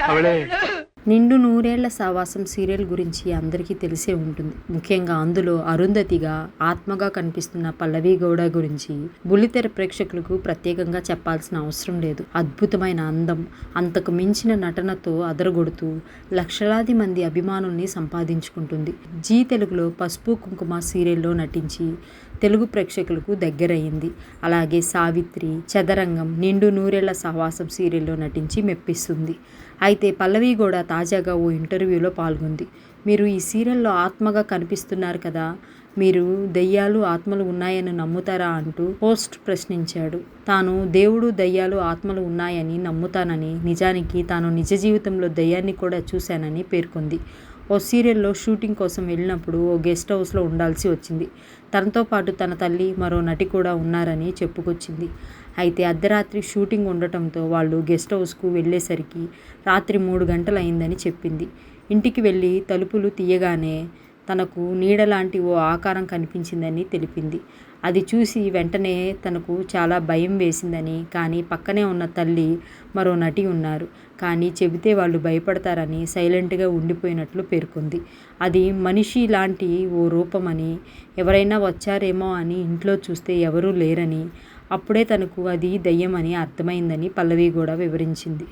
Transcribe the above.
അവളെ నిండు నూరేళ్ళ సావాసం సీరియల్ గురించి అందరికీ తెలిసే ఉంటుంది. ముఖ్యంగా అందులో అరుంధతిగా ఆత్మగా కనిపిస్తున్న పల్లవి గౌడ గురించి బుల్లితెర ప్రేక్షకులకు ప్రత్యేకంగా చెప్పాల్సిన అవసరం లేదు. అద్భుతమైన అందం అంతకు మించిన నటనతో అదరగొడుతూ లక్షలాది మంది అభిమానుల్ని సంపాదించుకుంటుంది. జీ తెలుగులో పసుపు కుంకుమ సీరియల్లో నటించి తెలుగు ప్రేక్షకులకు దగ్గరయ్యింది అలాగే సావిత్రి చదరంగం నిండు నూరేళ్ళ సహవాసం సీరియల్లో నటించి మెప్పిస్తుంది. అయితే పల్లవి కూడా తాజాగా ఓ ఇంటర్వ్యూలో పాల్గొంది. మీరు ఈ సీరియల్లో ఆత్మగా కనిపిస్తున్నారు కదా మీరు దెయ్యాలు ఆత్మలు ఉన్నాయని నమ్ముతారా అంటూ పోస్ట్ ప్రశ్నించాడు. తాను దేవుడు దయ్యాలు ఆత్మలు ఉన్నాయని నమ్ముతానని నిజానికి తాను నిజ జీవితంలో దయ్యాన్ని కూడా చూశానని పేర్కొంది. ఓ సీరియల్లో షూటింగ్ కోసం వెళ్ళినప్పుడు ఓ గెస్ట్ హౌస్లో ఉండాల్సి వచ్చింది. తనతో పాటు తన తల్లి మరో నటి కూడా ఉన్నారని చెప్పుకొచ్చింది. అయితే అర్ధరాత్రి షూటింగ్ ఉండటంతో వాళ్ళు గెస్ట్ హౌస్కు వెళ్ళేసరికి రాత్రి మూడు గంటలైందని చెప్పింది. ఇంటికి వెళ్ళి తలుపులు తీయగానే తనకు నీడలాంటి ఓ ఆకారం కనిపించిందని తెలిపింది. అది చూసి వెంటనే తనకు చాలా భయం వేసిందని కానీ పక్కనే ఉన్న తల్లి మరో నటి ఉన్నారు. కానీ చెబితే వాళ్ళు భయపడతారని సైలెంట్గా ఉండిపోయినట్లు పేర్కొంది. అది మనిషి లాంటి ఓ రూపమని ఎవరైనా వచ్చారేమో అని ఇంట్లో చూస్తే ఎవరూ లేరని అప్పుడే తనకు అది దయ్యమని అర్థమైందని పల్లవి కూడా వివరించింది.